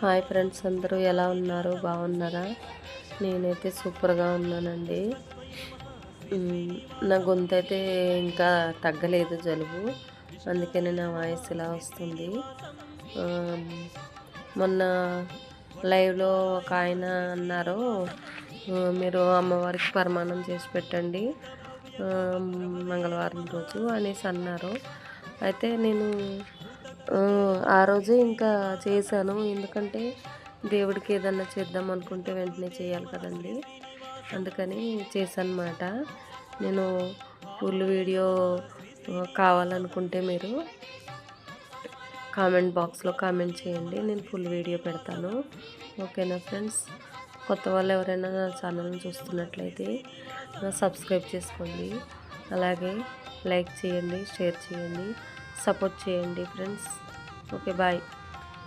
Hi friends అందరూ ఎలా ఉన్నారు? బాగున్నారా? నేనైతే సూపర్గా ఉన్నానండి. నా గొంతు అయితే ఇంకా తగ్గలేదు జలుబు. అందుకని నా వాయిస్ ఇలా వస్తుంది. మొన్న లైవ్లో ఒక ఆయన అన్నారు మీరు అమ్మవారికి పరమాణం చేసి పెట్టండి మంగళవారం రోజు అనేసి అన్నారు. అయితే నేను ఆ, రోజు రోజే ఇంకా చేశాను. ఎందుకంటే దేవుడికి ఏదన్నా చేద్దాం అనుకుంటే వెంటనే చేయాలి కదండి. అందుకని చేశానమాట నేను ఫుల్ వీడియో కావాలనుకుంటే మీరు కామెంట్ బాక్స్లో కామెంట్ చేయండి. నేను ఫుల్ వీడియో పెడతాను. ఓకేనా ఫ్రెండ్స్? కొత్త వాళ్ళు ఎవరైనా నా ఛానల్ని చూస్తున్నట్లయితే సబ్స్క్రైబ్ చేసుకోండి. అలాగే లైక్ చేయండి షేర్ చేయండి సపోర్ట్ చేయండి ఫ్రెండ్స్. Okay, bye.